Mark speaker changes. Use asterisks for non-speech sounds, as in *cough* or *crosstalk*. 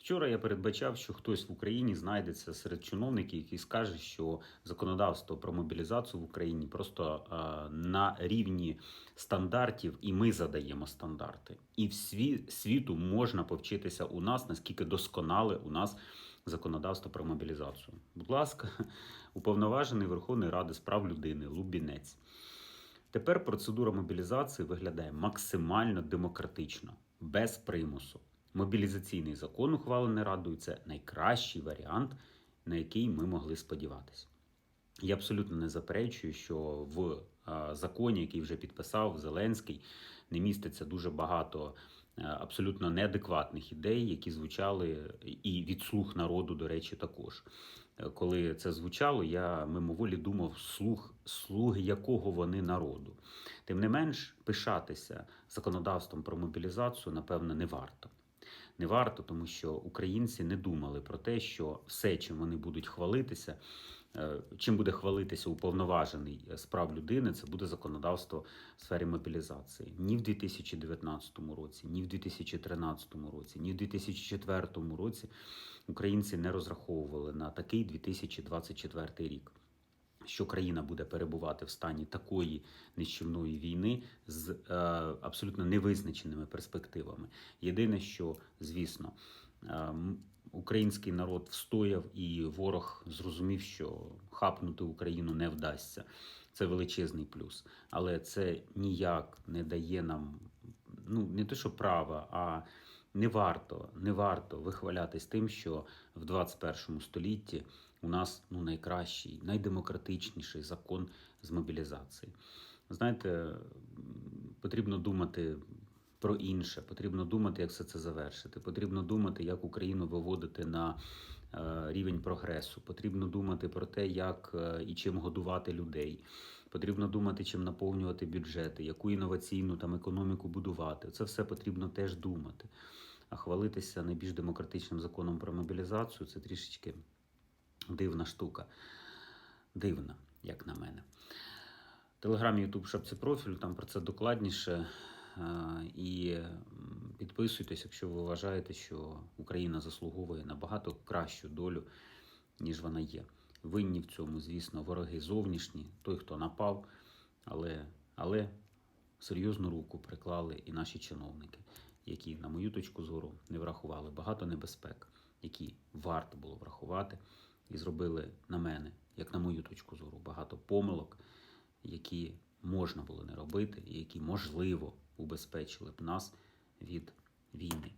Speaker 1: Вчора я передбачав, що хтось в Україні знайдеться серед чиновників, який скаже, що законодавство про мобілізацію в Україні просто на рівні стандартів, і ми задаємо стандарти. І в сві, світу можна повчитися у нас, наскільки досконале у нас законодавство про мобілізацію. Будь ласка, *laughs* уповноважений Верховної Ради з прав людини Лубінець. Тепер процедура мобілізації виглядає максимально демократично, без примусу. Мобілізаційний закон, ухвалений Радою, це найкращий варіант, на який ми могли сподіватися. Я абсолютно не заперечую, що в е, законі, який вже підписав Зеленський, не міститься дуже багато е, абсолютно неадекватних ідей, які звучали і від слух народу, до речі, також. Е, Коли це звучало, я мимоволі думав, слух, слуги якого вони народу. Тим не менш, пишатися законодавством про мобілізацію, напевно, не варто. Не варто, тому що українці не думали про те, що все, чим вони будуть хвалитися, е, чим буде хвалитися уповноважений з прав людини, це буде законодавство в сфері мобілізації. Ні в 2019 році, ні в 2013 році, ні в 2004 році українці не розраховували на такий 2024 рік. Що країна буде перебувати в стані такої нищівної війни з е, абсолютно невизначеними перспективами. Єдине, що звісно, е, український народ встояв, і ворог зрозумів, що хапнути Україну не вдасться. Це величезний плюс. Але це ніяк не дає нам ну не те, що права, а не варто, не варто вихвалятись тим, що в 21 столітті у нас ну найкращий, найдемократичніший закон з мобілізації. Знаєте, потрібно думати про інше, потрібно думати, як все це завершити. Потрібно думати, як Україну виводити на е, рівень прогресу. Потрібно думати про те, як е, і чим годувати людей. Потрібно думати, чим наповнювати бюджети, яку інноваційну там економіку будувати. Це все потрібно теж думати. А хвалитися найбільш демократичним законом про мобілізацію це трішечки дивна штука. Дивна, як на мене. Телеграм, Ютуб, шапці профілю, там про це докладніше. І підписуйтесь, якщо ви вважаєте, що Україна заслуговує на багато кращу долю, ніж вона є. Винні в цьому, звісно, вороги зовнішні, той, хто напав, але, але серйозну руку приклали і наші чиновники, які, на мою точку зору, не врахували багато небезпек, які варто було врахувати, і зробили на мене, як на мою точку зору, багато помилок, які можна було не робити, і які можливо убезпечили б нас від війни.